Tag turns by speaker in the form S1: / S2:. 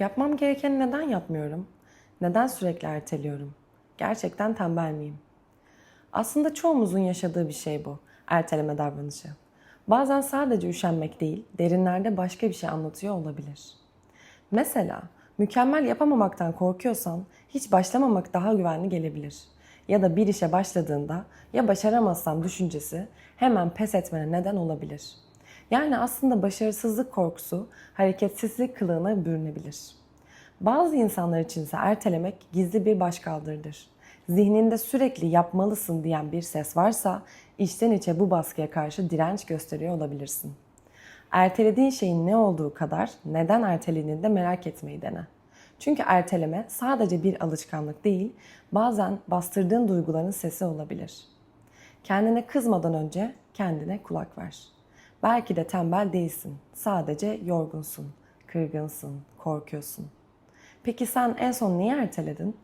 S1: Yapmam gerekeni neden yapmıyorum? Neden sürekli erteliyorum? Gerçekten tembel miyim? Aslında çoğumuzun yaşadığı bir şey bu, erteleme davranışı. Bazen sadece üşenmek değil, derinlerde başka bir şey anlatıyor olabilir. Mesela mükemmel yapamamaktan korkuyorsan hiç başlamamak daha güvenli gelebilir. Ya da bir işe başladığında ya başaramazsam düşüncesi hemen pes etmene neden olabilir. Yani aslında başarısızlık korkusu hareketsizlik kılığına bürünebilir. Bazı insanlar içinse ertelemek gizli bir başkaldırıdır. Zihninde sürekli yapmalısın diyen bir ses varsa içten içe bu baskıya karşı direnç gösteriyor olabilirsin. Ertelediğin şeyin ne olduğu kadar neden ertelediğini de merak etmeyi dene. Çünkü erteleme sadece bir alışkanlık değil, bazen bastırdığın duyguların sesi olabilir. Kendine kızmadan önce kendine kulak ver. Belki de tembel değilsin, sadece yorgunsun, kırgınsın, korkuyorsun. Peki sen en son niye erteledin?